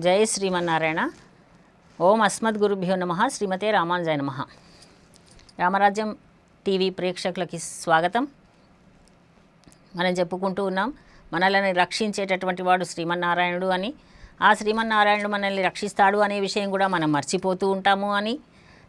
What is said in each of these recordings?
జై శ్రీమన్నారాయణ ఓం అస్మద్ గురుభ్యో నమ శ్రీమతే రామానుజాయ నమ రామరాజ్యం టీవీ ప్రేక్షకులకి స్వాగతం. మనం చెప్పుకుంటూ ఉన్నాం మనల్ని రక్షించేటటువంటి వాడు శ్రీమన్నారాయణుడు అని. ఆ శ్రీమన్నారాయణుడు మనల్ని రక్షిస్తాడు అనే విషయం కూడా మనం మర్చిపోతూ ఉంటాము అని.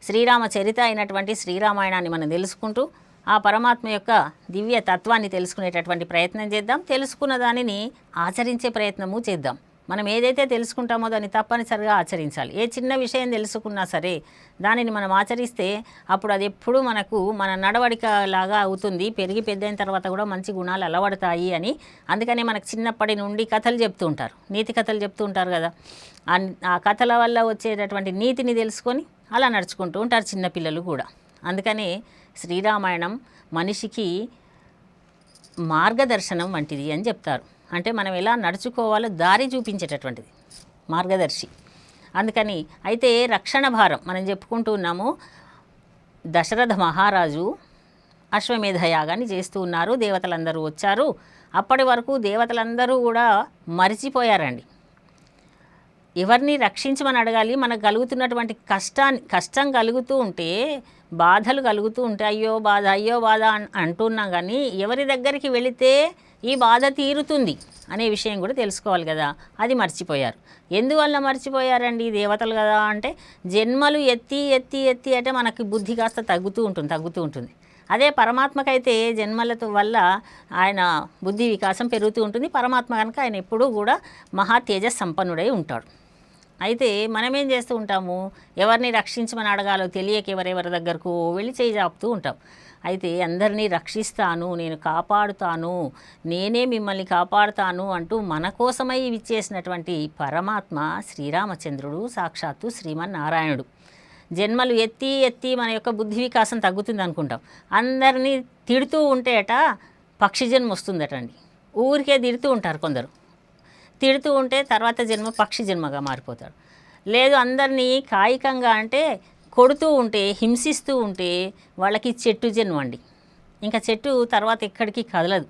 శ్రీరామ చరిత అయినటువంటి శ్రీరామాయణాన్ని మనం తెలుసుకుంటూ ఆ పరమాత్మ యొక్క దివ్య తత్వాన్ని తెలుసుకునేటటువంటి ప్రయత్నం చేద్దాం. తెలుసుకున్న దానిని ఆచరించే ప్రయత్నము చేద్దాం. మనం ఏదైతే తెలుసుకుంటామో దాన్ని తప్పనిసరిగా ఆచరించాలి. ఏ చిన్న విషయం తెలుసుకున్నా సరే దానిని మనం ఆచరిస్తే అప్పుడు అది ఎప్పుడు మనకు మన నడవడిక లాగా అవుతుంది. పెరిగి పెద్దయిన తర్వాత కూడా మంచి గుణాలు అలవడతాయి అని. అందుకనే మనకు చిన్నప్పటి నుండి కథలు చెప్తూ ఉంటారు. నీతి కథలు చెప్తూ ఉంటారు కదా. ఆ ఆ కథల వల్ల వచ్చేటటువంటి నీతిని తెలుసుకొని అలా నడుచుకుంటూ ఉంటారు చిన్నపిల్లలు కూడా. అందుకనే శ్రీరామాయణం మనిషికి మార్గదర్శనం వంటిది అని చెప్తారు. అంటే మనం ఎలా నడుచుకోవాలో దారి చూపించేటటువంటిది మార్గదర్శి. అందుకని అయితే రక్షణ భారం మనం చెప్పుకుంటూ ఉన్నాము. దశరథ మహారాజు అశ్వమేధ యాగాన్ని చేస్తూ ఉన్నారు. దేవతలందరూ వచ్చారు. అప్పటి వరకు దేవతలందరూ కూడా మరిచిపోయారండి. ఎవరిని రక్షించమని అడగాలి? మనకు కలుగుతున్నటువంటి కష్టాన్ని కష్టం కలుగుతూ ఉంటే బాధలు కలుగుతూ ఉంటే అయ్యో బాధ అయ్యో బాధ అంటున్నాం కానీ ఎవరి దగ్గరికి వెళితే ఈ బాధ తీరుతుంది అనే విషయం కూడా తెలుసుకోవాలి కదా. అది మర్చిపోయారు. ఎందువల్ల మర్చిపోయారండి దేవతలు కదా అంటే జన్మలు ఎత్తి ఎత్తి ఎత్తి అంటే మనకి బుద్ధి కాస్త తగ్గుతూ ఉంటుంది తగ్గుతూ ఉంటుంది. అదే పరమాత్మకైతే జన్మలతో వల్ల ఆయన బుద్ధి వికాసం పెరుగుతూ ఉంటుంది. పరమాత్మ కనుక ఆయన ఎప్పుడూ కూడా మహా తేజ సంపన్నుడై ఉంటాడు. అయితే మనం ఏం చేస్తూ ఉంటాము? ఎవరిని రక్షించమని అడగాలో తెలియక ఎవరెవరి దగ్గరకు వెళ్ళి చేయి జాపుతూ ఉంటాం. అయితే అందరినీ రక్షిస్తాను నేను కాపాడుతాను నేనే మిమ్మల్ని కాపాడుతాను అంటూ మన కోసమై విచ్చేసినటువంటి పరమాత్మ శ్రీరామచంద్రుడు సాక్షాత్తు శ్రీమన్నారాయణుడు. జన్మలు ఎత్తి ఎత్తి మన యొక్క బుద్ధి వికాసం తగ్గుతుంది అనుకుంటాం. అందరినీ తిడుతూ ఉంటేట పక్షి జన్మ వస్తుందటండి. ఊరికే తిడుతూ ఉంటారు కొందరు. తిడుతూ ఉంటే తర్వాత జన్మ పక్షి జన్మగా మారిపోతాడు లేదు అందరినీ కాయికంగా అంటే కొడుతూ ఉంటే హింసిస్తూ ఉంటే వాళ్ళకి చెట్టు జన్మ అండి. ఇంకా చెట్టు తర్వాత ఎక్కడికి కదలదు.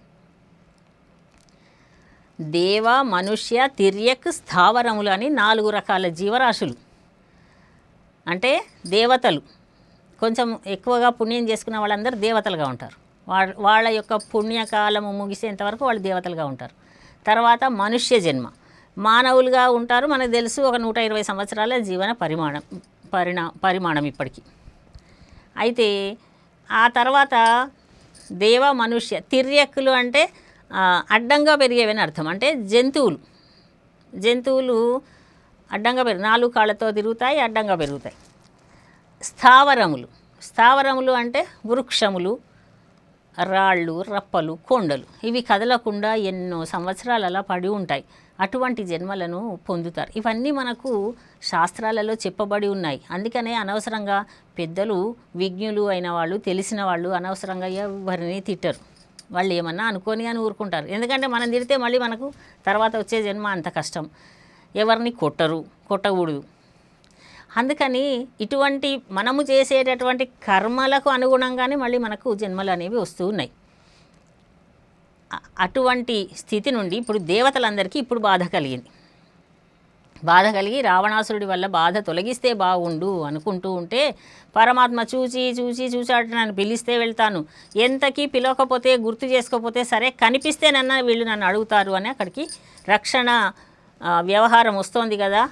దేవ మనుష్య తిర్యక్ స్థావరములు అని నాలుగు రకాల జీవరాశులు. అంటే దేవతలు. కొంచెం ఎక్కువగా పుణ్యం చేసుకున్న వాళ్ళందరూ దేవతలుగా ఉంటారు. వాళ్ళ వాళ్ళ యొక్క పుణ్యకాలము ముగిసేంత వరకు వాళ్ళు దేవతలుగా ఉంటారు. తర్వాత మనుష్య జన్మ. మానవులుగా ఉంటారు మనకు తెలుసు ఒక నూట ఇరవై సంవత్సరాల జీవన పరిమాణం. పరిణా పరిమాణం ఇప్పటికీ. అయితే ఆ తర్వాత దేవ మనుష్య తిర్యక్కులు అంటే అడ్డంగా పెరిగేవని అర్థం. అంటే జంతువులు. జంతువులు అడ్డంగా పెరుగు నాలుగు కాళ్ళతో తిరుగుతాయి అడ్డంగా పెరుగుతాయి. స్థావరములు. స్థావరములు అంటే వృక్షములు రాళ్ళు రప్పలు కొండలు. ఇవి కదలకుండా ఎన్నో సంవత్సరాలు అలా పడి ఉంటాయి. అటువంటి జన్మలను పొందుతారు. ఇవన్నీ మనకు శాస్త్రాలలో చెప్పబడి ఉన్నాయి. అందుకనే అనవసరంగా పెద్దలు విజ్ఞులు అయిన వాళ్ళు తెలిసిన వాళ్ళు అనవసరంగా ఎవరిని తిట్టరు. వాళ్ళు ఏమన్నా అనుకొని అని ఊరుకుంటారు. ఎందుకంటే మనం తిడితే మళ్ళీ మనకు తర్వాత వచ్చే జన్మ అంత కష్టం. ఎవరిని కొట్టరు కొట్టకూడదు. అందుకని ఇటువంటి మనము చేసేటటువంటి కర్మలకు అనుగుణంగానే మళ్ళీ మనకు జన్మలు అనేవి వస్తూ ఉన్నాయి. అటువంటి స్థితి నుండి ఇప్పుడు దేవతలందరికీ ఇప్పుడు బాధ కలిగింది. బాధ కలిగి రావణాసురుడి వల్ల బాధ తొలగిస్తే బాగుండు అనుకుంటూ ఉంటే పరమాత్మ చూచి చూచి చూచాట నన్ను పిలిస్తే వెళ్తాను. ఎంతకీ పిలవకపోతే గుర్తు చేసుకోకపోతే సరే కనిపిస్తేనన్నా వీళ్ళు నన్ను అడుగుతారు అని అక్కడికి రక్షణ వ్యవహారం వస్తోంది కదా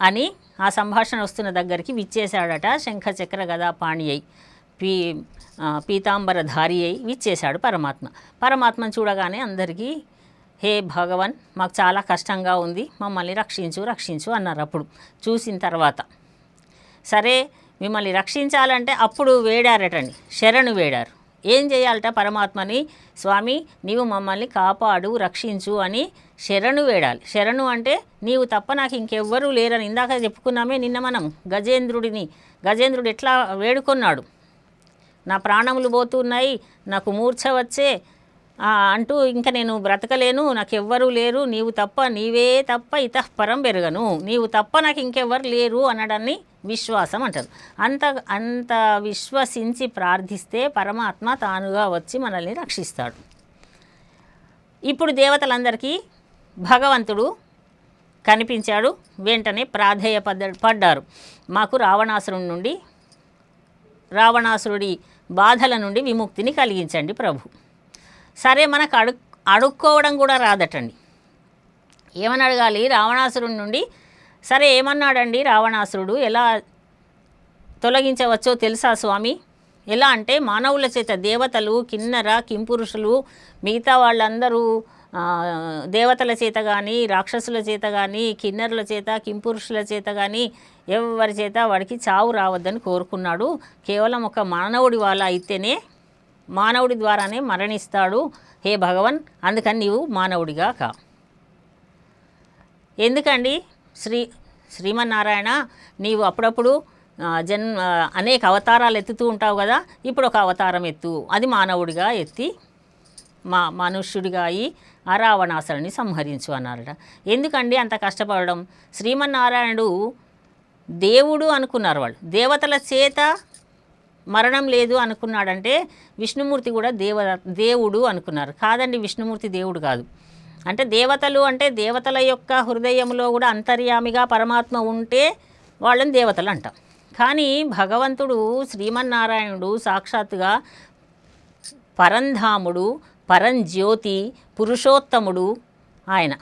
అని ఆ సంభాషణ వస్తున్న దగ్గరికి విచ్చేశాడట శంఖ చక్ర గదా పాణి అయి పీ పీతాంబరధారి అయి విచ్చేశాడు పరమాత్మ. పరమాత్మను చూడగానే అందరికీ హే భగవన్ మాకు చాలా కష్టంగా ఉంది మమ్మల్ని రక్షించు రక్షించు అన్నారు అప్పుడు చూసిన తర్వాత సరే మిమ్మల్ని రక్షించాలంటే అప్పుడు వేడారటండి. శరణు వేడారు. ఏం చేయాలట పరమాత్మని? స్వామి నీవు మమ్మల్ని కాపాడు రక్షించు అని శరణు వేడాలి. శరణు అంటే నీవు తప్ప నాకు ఇంకెవ్వరూ లేరని ఇందాక చెప్పుకున్నామే నిన్న మనం గజేంద్రుడిని. గజేంద్రుడు ఎట్లా వేడుకొన్నాడు? నా ప్రాణములు పోతున్నాయి నాకు మూర్ఛ వచ్చే అంటూ ఇంకా నేను బ్రతకలేను నాకు ఎవ్వరూ లేరు నీవు తప్ప నీవే తప్ప ఇతఃపరం పెరగను. నీవు తప్ప నాకు ఇంకెవ్వరు లేరు అనడాన్ని విశ్వాసం అంటారు. అంత అంత విశ్వసించి ప్రార్థిస్తే పరమాత్మ తానుగా వచ్చి మనల్ని రక్షిస్తాడు. ఇప్పుడు దేవతలందరికీ భగవంతుడు కనిపించాడు వెంటనే ప్రాధేయ పడ్డ పడ్డారు. మాకు రావణాసురుడి నుండి రావణాసురుడి బాధల నుండి విముక్తిని కలిగించండి ప్రభు. సరే మనకు అడు అడుక్కోవడం కూడా రాదటండి. ఏమని అడగాలి? రావణాసురుడి నుండి సరే ఏమన్నాడండి రావణాసురుడు? ఎలా తొలగించవచ్చో తెలుసా స్వామి? ఎలా అంటే మానవుల చేత దేవతలు కిన్నర కింపురుషులు మిగతా వాళ్ళందరూ దేవతల చేత కానీ రాక్షసుల చేత కానీ కిన్నరుల చేత కింపురుషుల చేత కానీ ఎవరి చేత వాడికి చావు రావద్దని కోరుకున్నాడు. కేవలం ఒక మానవుడి వాళ్ళ అయితేనే మానవుడి ద్వారానే మరణిస్తాడు. హే భగవన్ అందుకని నీవు మానవుడిగా కా. ఎందుకండి? శ్రీ శ్రీమన్నారాయణ నీవు అప్పుడప్పుడు జన్ అనేక అవతారాలు ఎత్తుతూ ఉంటావు కదా? ఇప్పుడు ఒక అవతారం ఎత్తు. అది మానవుడిగా ఎత్తి మా మనుష్యుడిగా అయి ఆ సంహరించు అన్నారట. ఎందుకండి అంత కష్టపడడం? శ్రీమన్నారాయణుడు దేవుడు అనుకున్నారు వాళ్ళు. దేవతల చేత మరణం లేదు అనుకున్నాడంటే విష్ణుమూర్తి కూడా దేవ దేవుడు అనుకున్నారు. కాదండి విష్ణుమూర్తి దేవుడు కాదు. అంటే దేవతలు అంటే దేవతల యొక్క హృదయంలో కూడా అంతర్యామిగా పరమాత్మ ఉంటే వాళ్ళని దేవతలు అంటాం. కానీ భగవంతుడు శ్రీమన్నారాయణుడు సాక్షాత్తుగా పరంధాముడు పరంజ్యోతి పురుషోత్తముడు ఆయన.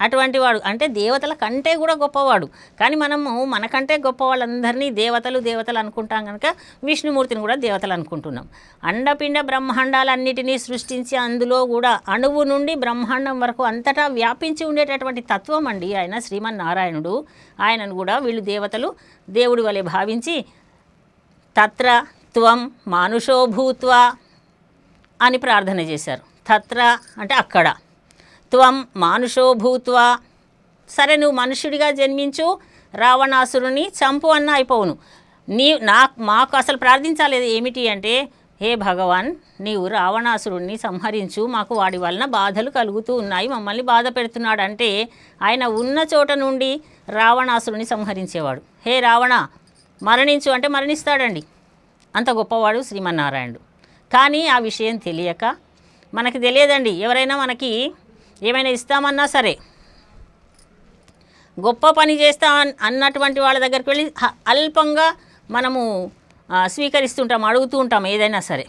అటువంటి వాడు. అంటే దేవతల కంటే కూడా గొప్పవాడు. కానీ మనము మనకంటే గొప్ప వాళ్ళందరినీ దేవతలు దేవతలు అనుకుంటాం కనుక విష్ణుమూర్తిని కూడా దేవతలు అనుకుంటున్నాం. అండపిండ బ్రహ్మాండాలన్నిటినీ సృష్టించి అందులో కూడా అణువు నుండి బ్రహ్మాండం వరకు అంతటా వ్యాపించి ఉండేటటువంటి తత్వం అండి ఆయన శ్రీమన్నారాయణుడు. ఆయనను కూడా వీళ్ళు దేవతలు దేవుడి వలె భావించి తత్ర త్వం మానుషోభూత్వ అని ప్రార్థన చేశారు. తత్ర అంటే అక్కడ. త్వం మానుషో భూత్వా. సరే నువ్వు మనుషుడిగా జన్మించు రావణాసురుని చంపు అన్న అయిపోవును. నీ నా మాకు అసలు ప్రార్థించాలేదు ఏమిటి అంటే హే భగవాన్ నీవు రావణాసురుణ్ణి సంహరించు మాకు వాడి వలన బాధలు కలుగుతూ ఉన్నాయి మమ్మల్ని బాధ పెడుతున్నాడు అంటే ఆయన ఉన్న చోట నుండి రావణాసురుని సంహరించేవాడు. హే రావణ మరణించు అంటే మరణిస్తాడండి. అంత గొప్పవాడు శ్రీమన్నారాయణుడు. కానీ ఆ విషయం తెలియక మనకి తెలియదండి. ఎవరైనా మనకి ఏమైనా ఇస్తామన్నా సరే. గొప్ప పని చేస్తా అన్- అన్నటువంటి వాళ్ళ దగ్గరికి వెళ్ళి హ- అల్పంగా మనము స్వీకరిస్తుంటాం అడుగుతూ ఉంటాం ఏదైనా సరే.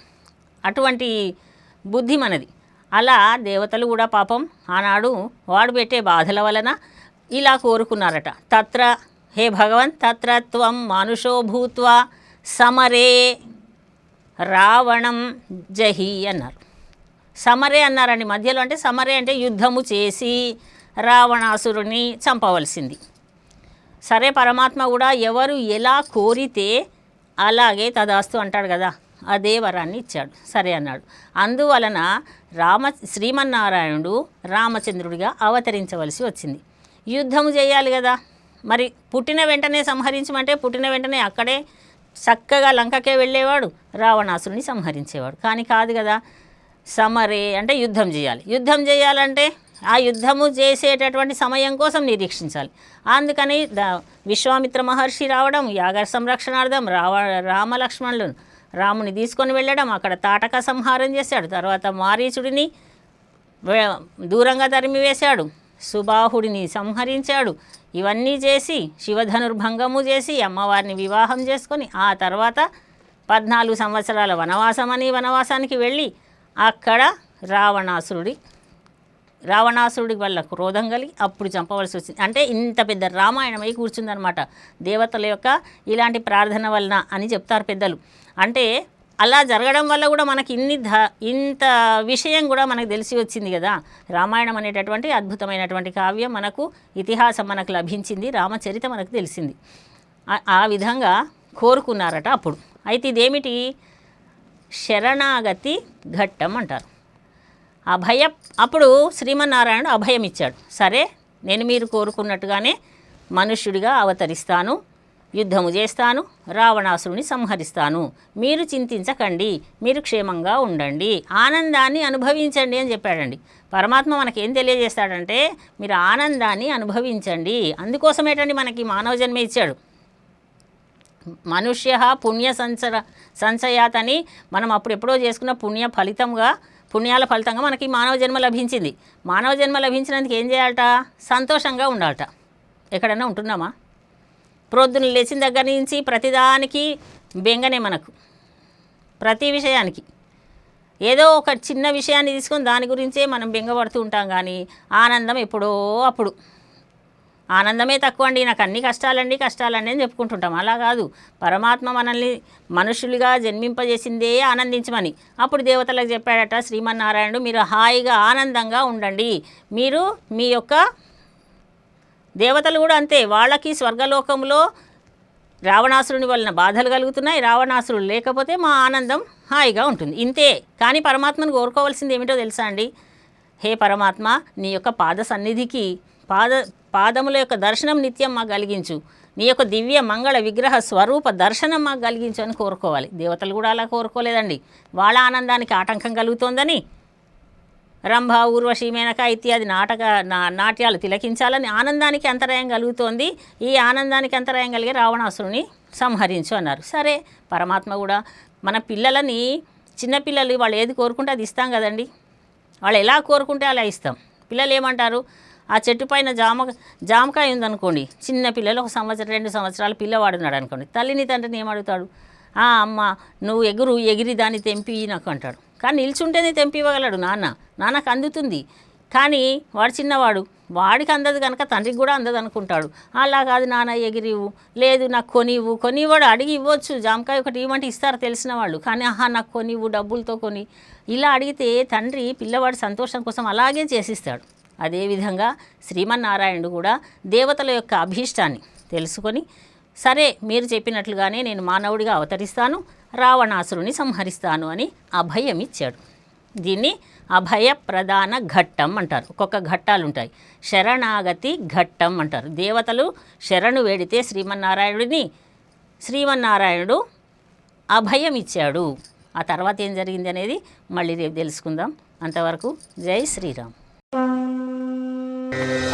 అటువంటి బుద్ధి మనది. అలా దేవతలు కూడా పాపం ఆనాడు వాడు పెట్టే బాధల వలన ఇలా కోరుకున్నారట. తత్ర హే భగవన్ తత్రత్వం మానుషో భూత్వ సమరే రావణం జహి అన్నారు. సమరే అన్నారండి. మధ్యలో అంటే సమరే అంటే యుద్ధము చేసి రావణాసురుని చంపవలసింది. సరే పరమాత్మ కూడా ఎవరు ఎలా కోరితే అలాగే తదాస్తు అంటాడు కదా అదే వరాన్ని ఇచ్చాడు. సరే అన్నాడు. అందువలన రామ శ్రీమన్నారాయణుడు రామచంద్రుడిగా అవతరించవలసి వచ్చింది. యుద్ధము చేయాలి కదా. మరి పుట్టిన వెంటనే సంహరించమంటే పుట్టిన వెంటనే అక్కడే చక్కగా లంకకే వెళ్ళేవాడు రావణాసురుని సంహరించేవాడు. కానీ కాదు కదా సమరే అంటే యుద్ధం చేయాలి. యుద్ధం చేయాలంటే ఆ యుద్ధము చేసేటటువంటి సమయం కోసం నిరీక్షించాలి. అందుకని ద విశ్వామిత్ర మహర్షి రావడం యాగ సంరక్షణార్థం రావ రామలక్ష్మణులు రాముని తీసుకొని వెళ్ళడం అక్కడ తాటక సంహారం చేశాడు. తర్వాత మారీచుడిని దూరంగా తరిమివేశాడు. సుబాహుడిని సంహరించాడు. ఇవన్నీ చేసి శివధనుర్భంగము చేసి అమ్మవారిని వివాహం చేసుకొని ఆ తర్వాత పద్నాలుగు సంవత్సరాల వనవాసం అని వనవాసానికి వెళ్ళి అక్కడ రావణాసురుడి రావణాసురుడి వల్ల క్రోధం కలిగి అప్పుడు చంపవలసి వచ్చింది. అంటే ఇంత పెద్ద రామాయణమై కూర్చుందనమాట దేవతల యొక్క ఇలాంటి ప్రార్థన వలన అని చెప్తారు పెద్దలు. అంటే అలా జరగడం వల్ల కూడా మనకి ఇన్ని ధ ఇంత విషయం కూడా మనకు తెలిసి వచ్చింది కదా. రామాయణం అనేటటువంటి అద్భుతమైనటువంటి కావ్యం మనకు ఇతిహాసం మనకు లభించింది రామచరిత మనకు తెలిసింది. ఆ- ఆ విధంగా కోరుకున్నారట అప్పుడు. అయితే ఇదేమిటి? శరణాగతి ఘట్టం అంటారు. అభయ అప్పుడు శ్రీమన్నారాయణుడు అభయం ఇచ్చాడు. సరే నేను మీరు కోరుకున్నట్టుగానే మనుష్యుడిగా అవతరిస్తాను యుద్ధము చేస్తాను రావణాసురుని సంహరిస్తాను. మీరు చింతించకండి మీరు క్షేమంగా ఉండండి ఆనందాన్ని అనుభవించండి అని చెప్పాడండి. పరమాత్మ మనకేం ఏం తెలియజేస్తాడంటే మీరు ఆనందాన్ని అనుభవించండి. అందుకోసమేటండి మనకి మానవ జన్మ ఇచ్చాడు. మనుష్య పుణ్య సంచర సంచయాత్ అని మనం అప్పుడు ఎప్పుడో చేసుకున్న పుణ్య ఫలితంగా పుణ్యాల ఫలితంగా మనకి మానవ జన్మ లభించింది. మానవ జన్మ లభించినందుకు ఏం చేయాలట? సంతోషంగా ఉండాలట. ఎక్కడైనా ఉంటున్నామా? ప్రొద్దున లేచిన దగ్గర నుంచి ప్రతిదానికి బెంగనే మనకు. ప్రతి విషయానికి. ఏదో ఒక చిన్న విషయాన్ని తీసుకొని దాని గురించే మనం బెంగపడుతూ ఉంటాం కానీ ఆనందం ఎప్పుడో అప్పుడు. ఆనందమే తక్కువ అండి నాకు అన్ని కష్టాలండి కష్టాలండి అని చెప్పుకుంటుంటాం. అలా కాదు. పరమాత్మ మనల్ని మనుషులుగా జన్మింపజేసిందే ఆనందించమని. అప్పుడు దేవతలకు చెప్పాడట శ్రీమన్నారాయణుడు మీరు హాయిగా ఆనందంగా ఉండండి. మీరు మీ యొక్క దేవతలు కూడా అంతే. వాళ్ళకి స్వర్గలోకంలో రావణాసురుని వలన బాధలు కలుగుతున్నాయి రావణాసురుడు లేకపోతే మా ఆనందం హాయిగా ఉంటుంది. ఇంతే. కానీ పరమాత్మను కోరుకోవాల్సింది ఏమిటో తెలుసా అండి? హే పరమాత్మ నీ యొక్క పాద సన్నిధికి పాద పాదముల యొక్క దర్శనం నిత్యం మాకు కలిగించు. నీ యొక్క దివ్య మంగళ విగ్రహ స్వరూప దర్శనం మాకు కలిగించు అని కోరుకోవాలి. దేవతలు కూడా అలా కోరుకోలేదండి. వాళ్ళ ఆనందానికి ఆటంకం కలుగుతోందని రంభ ఊర్వశి మేనక ఇత్యాది నాటక నా నాట్యాలు తిలకించాలని ఆనందానికి అంతరాయం కలుగుతోంది. ఈ ఆనందానికి అంతరాయం కలిగే రావణాసురుని సంహరించు అన్నారు. సరే పరమాత్మ కూడా మన పిల్లలని చిన్నపిల్లలు వాళ్ళు ఏది కోరుకుంటే అది ఇస్తాం కదండి. వాళ్ళు ఎలా కోరుకుంటే అలా ఇస్తాం. పిల్లలు ఏమంటారు? ఆ చెట్టు పైన జామ జామకాయ ఉందనుకోండి చిన్న పిల్లలు ఒక సంవత్సరం రెండు సంవత్సరాలు పిల్లవాడున్నాడు అనుకోండి తల్లిని తండ్రిని ఏమడుగుతాడు? "ఆ, అమ్మ నువ్వు ఎగురు ఎగిరి దాన్ని తెంపి నాకు అంటాడు. కానీ నిల్చుంటేనే తెంపి ఇవ్వగలడు నాన్న. నాన్నకు అందుతుంది. కానీ వాడు చిన్నవాడు వాడికి అందదు కనుక తండ్రికి కూడా అందదు అనుకుంటాడు. అలా కాదు నాన్న ఎగిరివు లేదు నాకు కొనివ్వు కొనివ్వడు అడిగి ఇవ్వచ్చు. జామకాయ ఒకటి ఇవ్వమంటే ఇస్తారు తెలిసిన వాళ్ళు. కానీ ఆహా నాకు కొనివ్వు డబ్బులతో కొని. ఇలా అడిగితే తండ్రి పిల్లవాడి సంతోషం కోసం అలాగే చేసిస్తాడు. అదేవిధంగా శ్రీమన్నారాయణుడు కూడా దేవతల యొక్క అభీష్టాన్ని తెలుసుకొని సరే మీరు చెప్పినట్లుగానే నేను మానవుడిగా అవతరిస్తాను రావణాసురుని సంహరిస్తాను అని అభయం ఇచ్చాడు దీన్ని అభయ ప్రధాన ఘట్టం అంటారు. ఒక్కొక్క ఘట్టాలు ఉంటాయి. శరణాగతి ఘట్టం అంటారు. దేవతలు శరణు వేడితే శ్రీమన్నారాయణుడిని శ్రీమన్నారాయణుడు అభయం ఇచ్చాడు ఆ తర్వాత ఏం జరిగింది అనేది మళ్ళీ రేపు తెలుసుకుందాం. అంతవరకు జై శ్రీరామ్. Yeah.